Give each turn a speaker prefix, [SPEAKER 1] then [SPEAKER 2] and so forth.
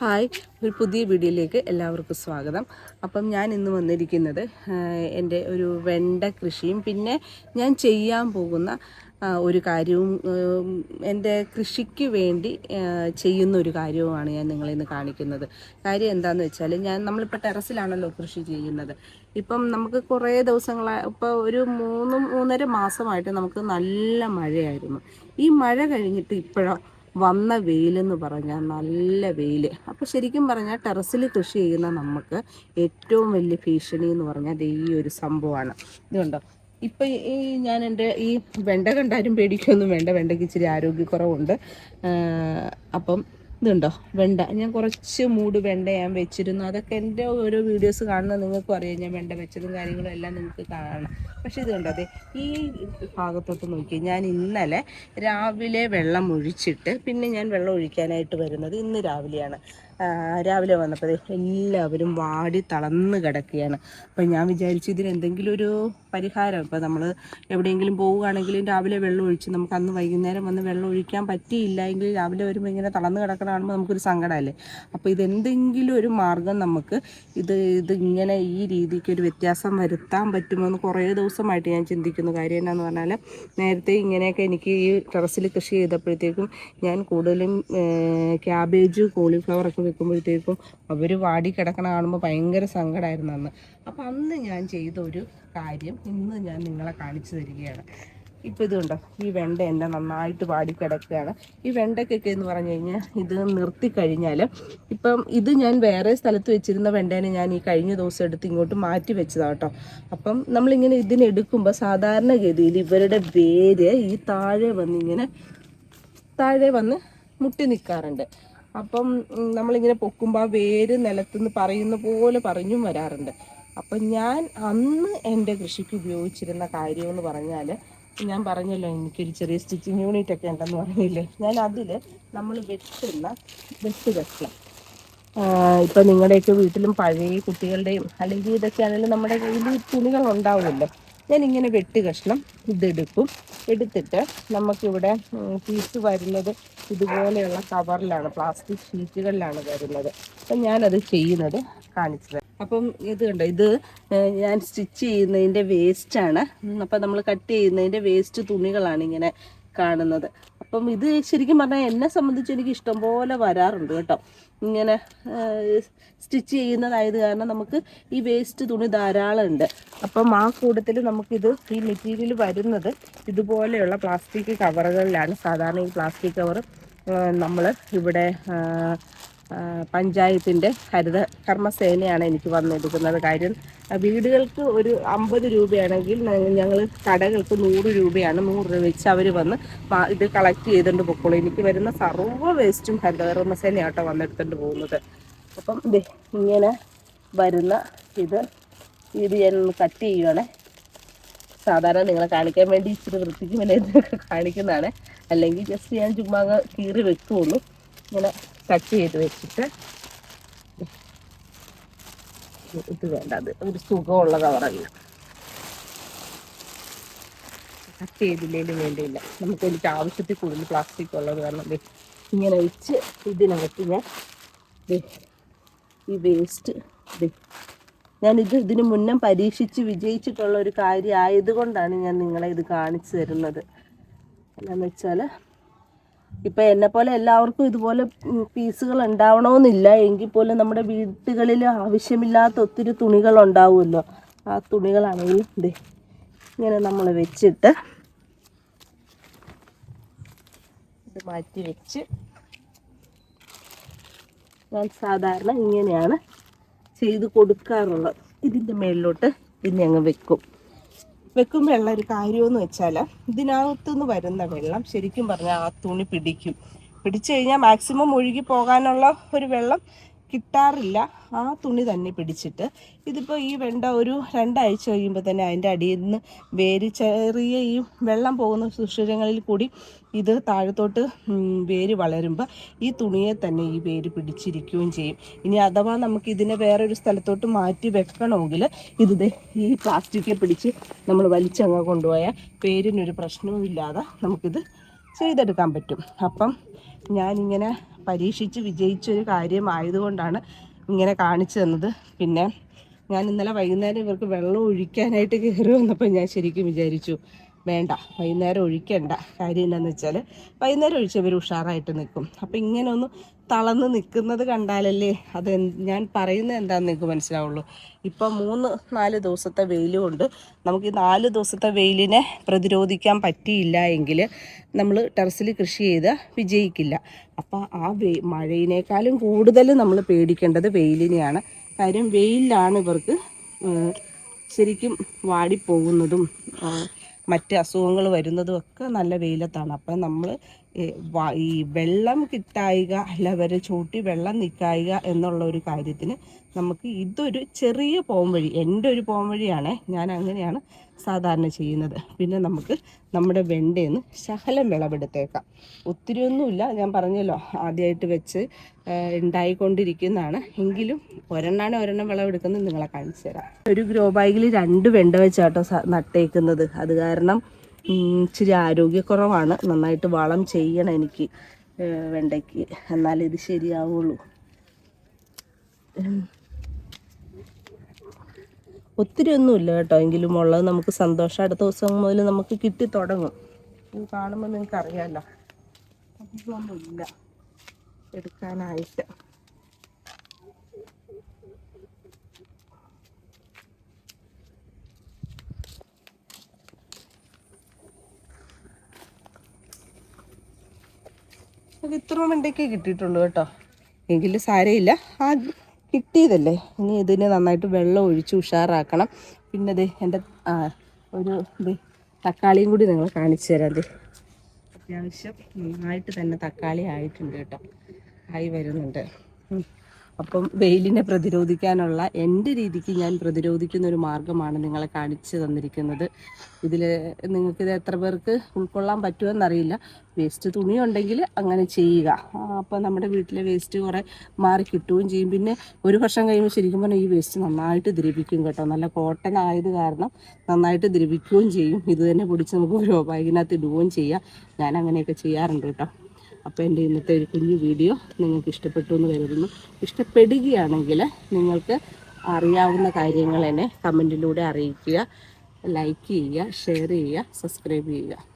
[SPEAKER 1] Hi ഒരു പുതിയ വീഡിയോയിലേക്ക് എല്ലാവർക്കും സ്വാഗതം. അപ്പം ഞാൻ ഇന്ന് വന്നിരിക്കുന്നത് എന്റെ ഒരു വെണ്ട കൃഷിയും പിന്നെ ഞാൻ ചെയ്യാൻ പോകുന്ന ഒരു കാര്യവും എന്റെ കൃഷിക്ക് വേണ്ടി ചെയ്യുന്ന ഒരു കാര്യവുമാണ് ഞാൻ നിങ്ങളെ ഇന്ന് കാണിക്കുന്നത്. കാര്യം എന്താണെന്ന് വെച്ചാൽ ഞാൻ നമ്മളിപ്പോൾ ടെറസിലാണല്ലോ കൃഷി ചെയ്യുന്നത്. ഇപ്പം നമുക്ക് കുറേ ദിവസങ്ങളായി ഇപ്പോൾ ഒരു മൂന്ന് മൂന്നര മാസമായിട്ട് നമുക്ക് നല്ല മഴയായിരുന്നു. ഈ മഴ കഴിഞ്ഞിട്ട് ഇപ്പോഴോ വന്ന വെയിലെന്ന് പറഞ്ഞാൽ നല്ല വെയിൽ അപ്പോൾ ശരിക്കും പറഞ്ഞാൽ ടെറസിൽ കൃഷി ചെയ്യുന്ന നമുക്ക് ഏറ്റവും വലിയ ഭീഷണി എന്ന് പറഞ്ഞാൽ ഈ ഒരു സംഭവമാണ്. ഇതുണ്ടോ ഇപ്പം ഈ ഞാൻ എന്റെ ഈ വെണ്ട കണ്ടാലും പേടിക്കൊന്നും വേണ്ട. വെണ്ടയ്ക്ക് ഇച്ചിരി ആരോഗ്യക്കുറവുണ്ട്. അപ്പം ഇതുണ്ടോ? വെണ്ട. ഞാൻ കുറച്ച് മൂട് വെണ്ട ഞാൻ വെച്ചിരുന്നു. അതൊക്കെ എന്റെ ഓരോ വീഡിയോസ് കാണുന്ന നിങ്ങൾക്കും അറിയാം. ഞാൻ വെണ്ട വെച്ചതും കാര്യങ്ങളും എല്ലാം നിങ്ങൾക്ക് കാണണം പക്ഷെ ഇത് കണ്ടോ അതെ ഈ ഭാഗത്തോട്ട് നോക്കി ഞാൻ ഇന്നലെ രാവിലെ വെള്ളം ഒഴിച്ചിട്ട് പിന്നെ ഞാൻ വെള്ളം ഒഴിക്കാനായിട്ട് വരുന്നത് ഇന്ന് രാവിലെയാണ്. രാവിലെ വന്നപ്പോൾ എല്ലാവരും വാടി തളർന്ന് കിടക്കുകയാണ്. അപ്പം ഞാൻ വിചാരിച്ചു ഇതിന് എന്തെങ്കിലും ഒരു പരിഹാരം. ഇപ്പം നമ്മൾ എവിടെയെങ്കിലും പോവുകയാണെങ്കിലും രാവിലെ വെള്ളം ഒഴിച്ച് നമുക്ക് അന്ന് വൈകുന്നേരം വന്ന് വെള്ളം ഒഴിക്കാൻ പറ്റിയില്ല എങ്കിൽ രാവിലെ വരുമ്പോൾ ഇങ്ങനെ തളർന്ന് കിടക്കണ കാണുമ്പോൾ നമുക്കൊരു സങ്കടമല്ലേ? അപ്പോൾ ഇതെന്തെങ്കിലും ഒരു മാർഗം നമുക്ക് ഇത് ഇത് ഇങ്ങനെ ഈ രീതിക്ക് ഒരു വ്യത്യാസം വരുത്താൻ പറ്റുമോ എന്ന് കുറേ ദിവസമായിട്ട് ഞാൻ ചിന്തിക്കുന്നു. കാര്യം എന്നാന്ന് പറഞ്ഞാൽ നേരത്തെ ഇങ്ങനെയൊക്കെ എനിക്ക് ഈ ടെറസിൽ കൃഷി ചെയ്തപ്പോഴത്തേക്കും ഞാൻ കൂടുതലും ക്യാബേജ് കോളിഫ്ലവർ ഒക്കെ വെക്കുമ്പോഴത്തേക്കും അവർ വാടി കിടക്കണ കാണുമ്പോൾ ഭയങ്കര സങ്കടമായിരുന്നു അന്ന്. അപ്പം അന്ന് ഞാൻ ചെയ്ത ഒരു കാര്യം ഇന്ന് ഞാൻ നിങ്ങളെ കാണിച്ചു തരികയാണ്. ഇപ്പോൾ ഇതുണ്ടോ ഈ വെണ്ട എന്റെ നന്നായിട്ട് വാടി കിടക്കുകയാണ്. ഈ വെണ്ടയ്ക്കൊക്കെ എന്ന് പറഞ്ഞു കഴിഞ്ഞാൽ ഇത് നിർത്തി കഴിഞ്ഞാൽ ഇപ്പം ഇത് ഞാൻ വേറെ സ്ഥലത്ത് വെച്ചിരുന്ന വെണ്ടേനെ ഞാൻ ഈ കഴിഞ്ഞ ദിവസം എടുത്ത് ഇങ്ങോട്ട് മാറ്റി വെച്ചതാണ് കേട്ടോ. അപ്പം നമ്മളിങ്ങനെ ഇതിനെടുക്കുമ്പോൾ സാധാരണഗതിയിൽ ഇവരുടെ വേര് ഈ താഴെ വന്നിങ്ങനെ താഴെ വന്ന് മുട്ടി നിൽക്കാറുണ്ട് അപ്പം നമ്മളിങ്ങനെ പൊക്കുമ്പോൾ ആ വേര് നിലത്തുനിന്ന് പറയുന്ന പോലെ പറഞ്ഞും വരാറുണ്ട്. അപ്പം ഞാൻ അന്ന് എന്റെ കൃഷിക്ക് ഉപയോഗിച്ചിരുന്ന കാര്യം എന്ന് പറഞ്ഞാൽ ഞാൻ പറഞ്ഞല്ലോ എനിക്കൊരു ചെറിയ സ്റ്റിച്ചിങ് യൂണിറ്റ് ഒക്കെ ഉണ്ടെന്ന് പറഞ്ഞില്ലേ? ഞാൻ അതിൽ നമ്മൾ വെട്ടുന്ന വെട്ട് കഷ്ണം. ഇപ്പം നിങ്ങളുടെയൊക്കെ വീട്ടിലും പഴയ കുട്ടികളുടെയും അല്ലെങ്കിൽ ഇതൊക്കെ ആണെങ്കിലും നമ്മുടെ കയ്യിൽ തുണികൾ ഉണ്ടാവുമല്ലോ. ഞാൻ ഇങ്ങനെ വെട്ട് കഷ്ണം ഇതെടുക്കും. എടുത്തിട്ട് നമുക്കിവിടെ പീസ് വരുന്നത് ഇതുപോലെയുള്ള കവറിലാണ് പ്ലാസ്റ്റിക് ഷീറ്റുകളിലാണ് വരുന്നത്. അപ്പം ഞാനത് ചെയ്യുന്നത് കാണിച്ചു തരാം. അപ്പം ഇത് കണ്ടോ ഇത് ഞാൻ സ്റ്റിച്ച് ചെയ്യുന്നതിന്റെ വേസ്റ്റാണ് അപ്പം നമ്മൾ കട്ട് ചെയ്യുന്നതിന്റെ വേസ്റ്റ് തുണികളാണ് ഇങ്ങനെ കാണുന്നത്. അപ്പം ഇത് ശരിക്കും പറഞ്ഞാൽ എന്നെ സംബന്ധിച്ച് എനിക്ക് ഇഷ്ടംപോലെ വരാറുണ്ട് കേട്ടോ. ഇങ്ങനെ സ്റ്റിച്ച് ചെയ്യുന്നതായത് കാരണം നമുക്ക് ഈ വേസ്റ്റ് തുണി ധാരാളം ഉണ്ട് അപ്പം ആ കൂട്ടത്തിൽ നമുക്കിത് ഈ മെറ്റീരിയൽ വരുന്നത് ഇതുപോലെയുള്ള പ്ലാസ്റ്റിക് കവറുകളിലാണ്. സാധാരണ ഈ പ്ലാസ്റ്റിക് കവർ നമ്മൾ ഇവിടെ പഞ്ചായത്തിന്റെ ഹരിത കർമ്മസേനയാണ് എനിക്ക് വന്നെടുക്കുന്നത്. കാര്യം വീടുകൾക്ക് ഒരു അമ്പത് രൂപയാണെങ്കിൽ ഞങ്ങൾ കടകൾക്ക് നൂറ് രൂപയാണ് നൂറ് രൂപ വെച്ച് അവർ വന്ന് ഇത് കളക്ട് ചെയ്തുകൊണ്ട് പൊക്കോളൂ. എനിക്ക് വരുന്ന സർവ വേസ്റ്റും ഹരിത കർമ്മസേനയാട്ടോ വന്നെടുത്തുകൊണ്ട് പോകുന്നത്. അപ്പം ഇങ്ങനെ വരുന്ന ഇത് ഇത് ഞാൻ കട്ട് ചെയ്യുവാണേ. സാധാരണ നിങ്ങളെ കാണിക്കാൻ വേണ്ടി ഇച്ചിരി വൃത്തിക്ക് വേണ്ടി കാണിക്കുന്നതാണ്. അല്ലെങ്കിൽ ജസ്റ്റ് ഞാൻ ചുമ്മാ കീറി വെക്കുള്ളൂ. ഇങ്ങനെ കട്ട് ചെയ്ത് വെച്ചിട്ട് ഇത് വേണ്ട അത് ഒരു സുഖമുള്ള കവറല്ല. കട്ട് ചെയ്തില്ലേലും വേണ്ടിയില്ല നമുക്ക് എനിക്ക് ആവശ്യത്തിൽ കൂടുതൽ പ്ലാസ്റ്റിക് ഉള്ളത് കാരണം ഇങ്ങനെ വെച്ച് ഇതിനകത്ത് ഞാൻ ഈ വേസ്റ്റ് ഞാനിത് ഇതിനു മുന്നേ പരീക്ഷിച്ച് വിജയിച്ചിട്ടുള്ള ഒരു കാര്യം ആയതുകൊണ്ടാണ് ഞാൻ നിങ്ങളെ ഇത് കാണിച്ചു തരുന്നത്. എന്താണെന്ന് വെച്ചാൽ ഇപ്പം എന്നെ പോലെ എല്ലാവർക്കും ഇതുപോലെ പീസുകൾ ഉണ്ടാവണമെന്നില്ല. എങ്കിൽ പോലും നമ്മുടെ വീടുകളിൽ ആവശ്യമില്ലാത്ത ഒത്തിരി തുണികൾ ഉണ്ടാവുമല്ലോ. ആ തുണികളാണെങ്കിൽ ദേ ഇങ്ങനെ നമ്മൾ വെച്ചിട്ട് ഇത് മാറ്റി വെച്ച് ഞാൻ സാധാരണ ഇങ്ങനെയാണ് ചെയ്ത് കൊടുക്കാറുള്ളത്. ഇതിന്റെ മേളിലോട്ട് ഇതിനെ അങ്ങ് വെക്കും. വെക്കുമ്പോൾ ഉള്ള ഒരു കാര്യമെന്ന് വെച്ചാൽ ഇതിനകത്തുനിന്ന് വരുന്ന വെള്ളം ശരിക്കും പറഞ്ഞാൽ ആ തുണി പിടിക്കും. പിടിച്ചു കഴിഞ്ഞാൽ മാക്സിമം ഒഴുകി പോകാനുള്ള ഒരു വെള്ളം കിട്ടാറില്ല. ആ തുണി തന്നെ പിടിച്ചിട്ട്. ഇതിപ്പോൾ ഈ വെണ്ട ഒരു രണ്ടാഴ്ച കഴിയുമ്പോൾ തന്നെ അതിന്റെ അടിയിൽ നിന്ന് വേര് ചെറിയ ഈ വെള്ളം പോകുന്ന സുഷിരങ്ങളിൽ കൂടി ഇത് താഴത്തോട്ട് വേര് വളരുമ്പോൾ ഈ തുണിയെ തന്നെ ഈ വേര് പിടിച്ചിരിക്കുകയും ചെയ്യും. ഇനി അഥവാ നമുക്ക് ഇതിനെ വേറൊരു സ്ഥലത്തോട്ട് മാറ്റി വെക്കണമെങ്കിൽ ഇത് ഈ പ്ലാസ്റ്റിക്കെ പിടിച്ച് നമ്മൾ വലിച്ചങ്ങ് കൊണ്ടുപോയാൽ വേരിനൊരു പ്രശ്നവും ഇല്ലാതെ നമുക്കിത് ചെയ്തെടുക്കാൻ പറ്റും. അപ്പം ഞാനിങ്ങനെ പരീക്ഷിച്ച് വിജയിച്ചൊരു കാര്യമായതുകൊണ്ടാണ് ഇങ്ങനെ കാണിച്ചു തന്നത്. പിന്നെ ഞാൻ ഇന്നലെ വൈകുന്നേരം ഇവർക്ക് വെള്ളം ഒഴിക്കാനായിട്ട് കയറി വന്നപ്പോൾ ഞാൻ ശരിക്കും വിചാരിച്ചു വേണ്ട വൈകുന്നേരം ഒഴിക്കണ്ട. കാര്യം എന്താണെന്ന് വെച്ചാൽ വൈകുന്നേരം ഒഴിച്ച് ഇവർ ഉഷാറായിട്ട് നിൽക്കും. അപ്പോൾ ഇങ്ങനെ ഒന്ന് തളർന്ന് നിൽക്കുന്നത് കണ്ടാലല്ലേ? അത് ഞാൻ പറയുന്നത് എന്താണെന്ന് നിങ്ങൾക്ക് മനസ്സിലാവുള്ളൂ. ഇപ്പം മൂന്ന് നാല് ദിവസത്തെ വെയിൽ കൊണ്ട് നമുക്ക് ഈ നാല് ദിവസത്തെ വെയിലിനെ പ്രതിരോധിക്കാൻ പറ്റിയില്ല എങ്കിൽ നമ്മൾ ടെറസിൽ കൃഷി ചെയ്ത് വിജയിക്കില്ല. അപ്പോൾ ആ വെ മഴയിനേക്കാളും കൂടുതൽ നമ്മൾ പേടിക്കേണ്ടത് വെയിലിനെയാണ്. കാര്യം വെയിലാണ് ഇവർക്ക് ശരിക്കും വാടിപ്പോകുന്നതും മറ്റ് അസുഖങ്ങൾ വരുന്നതും ഒക്കെ നല്ല വെയിലത്താണ്. അപ്പം നമ്മൾ ഈ വെള്ളം കിട്ടായിക അല്ല വരെ ചൂട്ടി വെള്ളം നിൽക്കായിക എന്നുള്ള ഒരു കാര്യത്തിന് നമുക്ക് ഇതൊരു ചെറിയ പോം വഴി എന്റെ ഒരു പോം വഴിയാണ് ഞാൻ അങ്ങനെയാണ് സാധാരണ ചെയ്യുന്നത്. പിന്നെ നമുക്ക് നമ്മുടെ വെണ്ടയെന്ന് ശകലം വിളവെടുത്തേക്കാം. ഒത്തിരി ഒന്നുമില്ല. ഞാൻ പറഞ്ഞല്ലോ ആദ്യമായിട്ട് വെച്ച് ഉണ്ടായിക്കൊണ്ടിരിക്കുന്നതാണ് എങ്കിലും ഒരെണ്ണാണ് ഒരെണ്ണം വിളവെടുക്കുന്നത്. നിങ്ങളെ കാണിച്ചു തരാം. ഒരു ഗ്രോ ബാഗിൽ രണ്ട് വെണ്ട വെച്ചാട്ടോ നട്ടേക്കുന്നത്. അത് കാരണം ഇച്ചിരി ആരോഗ്യക്കുറവാണ്. നന്നായിട്ട് വളം ചെയ്യണം എനിക്ക് വെണ്ടയ്ക്ക്. എന്നാലേ ഇത് ശരിയാവുള്ളൂ. ഒത്തിരി ഒന്നുമില്ല കേട്ടോ. എങ്കിലും ഉള്ളത് നമുക്ക് സന്തോഷം. അടുത്ത ദിവസം മുതൽ നമുക്ക് കിട്ടി തുടങ്ങും ഇത് കാണുമ്പോൾ നിങ്ങൾക്ക് അറിയാമല്ലോ ഒന്നുമില്ല എടുക്കാനായിട്ട്. അത് ഇത്ര വെണ്ടയ്ക്കേ കിട്ടിയിട്ടുള്ളൂ കേട്ടോ. എങ്കിലും സാരയില്ല ആ കിട്ടിയതല്ലേ? ഇനി ഇതിന് നന്നായിട്ട് വെള്ളം ഒഴിച്ച് ഉഷാറാക്കണം. പിന്നെ ദേ എന്റെ ഒരു ഇത് തക്കാളിയും കൂടി നിങ്ങൾ കാണിച്ചു തരാം അത് അത്യാവശ്യം നന്നായിട്ട് തന്നെ തക്കാളി ആയിട്ടുണ്ട് കേട്ടോ. ആയി വരുന്നുണ്ട്. അപ്പം വെയിലിനെ പ്രതിരോധിക്കാനുള്ള എന്റെ രീതിക്ക് ഞാൻ പ്രതിരോധിക്കുന്ന ഒരു മാർഗമാണ് നിങ്ങളെ കാണിച്ചു തന്നിരിക്കുന്നത്. ഇതിൽ നിങ്ങൾക്കിത് എത്ര പേർക്ക് ഉൾക്കൊള്ളാൻ പറ്റുമെന്നറിയില്ല. വേസ്റ്റ് തുണി ഉണ്ടെങ്കിൽ അങ്ങനെ ചെയ്യുക. അപ്പോൾ നമ്മുടെ വീട്ടിലെ വേസ്റ്റ് കുറേ മാറി കിട്ടുകയും ചെയ്യും. പിന്നെ ഒരു വർഷം കഴിയുമ്പോൾ ശരിക്കും പറഞ്ഞാൽ ഈ വേസ്റ്റ് നന്നായിട്ട് ദ്രവിക്കും കേട്ടോ. നല്ല കോട്ടൺ ആയത് കാരണം നന്നായിട്ട് ദ്രവിക്കുകയും ചെയ്യും. ഇത് തന്നെ പിടിച്ച് നമുക്ക് ഓരോ ബാഗിനകത്ത് ഇടുകയും ചെയ്യാം. ഞാൻ അങ്ങനെയൊക്കെ ചെയ്യാറുണ്ട് കേട്ടോ. അപ്പോൾ എന്റെ ഇന്നത്തെ ഒരു കുഞ്ഞു വീഡിയോ നിങ്ങൾക്ക് ഇഷ്ടപ്പെട്ടു എന്ന് കരുതുന്നു. ഇഷ്ടപ്പെടുകയാണെങ്കിൽ നിങ്ങൾക്ക് അറിയാവുന്ന കാര്യങ്ങൾ എന്നെ കമന്റിലൂടെ അറിയിക്കുക ലൈക്ക് ചെയ്യുക ഷെയർ ചെയ്യുക സബ്സ്ക്രൈബ് ചെയ്യുക.